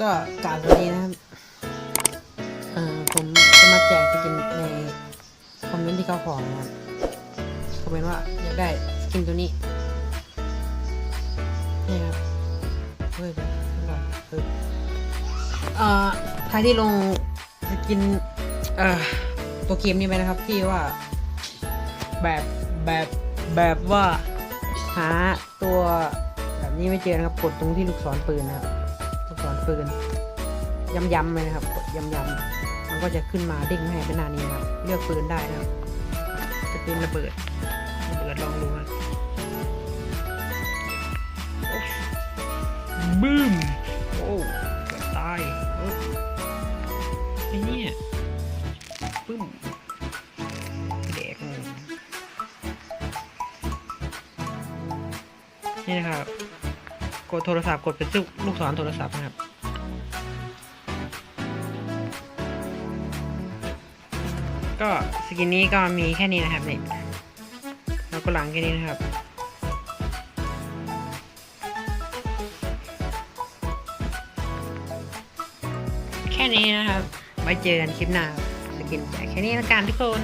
ก็กาวตัวนี้นะครับเอ่อผมจะมาแจกสกินในคอมเมนต์ที่เขาขอนะครับคอมเมนต์ว่าอยากได้สกินตัวนี้นี่ครับเฮ้ยก่อนเฮ้ยเอ่อใครที่ลงสกินเอ่อตัวเกมนี้ไปนะครับที่ว่าแบบแบบแบบว่าหาตัวแบบนี้ไม่เจอนะครับกดตรงที่ลูกศรปืนนะครับ ปืนย้ำๆเลยนะครับกดย้ำๆมันก็จะขึ้นมาเด้งให้เป็นหน้านี้ครับ เลือกปืนได้นะครับ จะเป็นระเบิดระเบิดลองดูนะบึ้มโอ้เกือบตายเอ้ยไอ้เนี่ยบึ้มแดกเลยนี่นะครับ กดโทรศัพท์กดเป็นลูกศรโทรศัพท์นะครับ ก็สกินนี้ก็มีแค่นี้นะครับนี่แล้วก็หลังแค่นี้นะครับแค่นี้นะครับ ไว้เจอกันคลิปหน้าสกินแจกแค่นี้ละกันทุกคน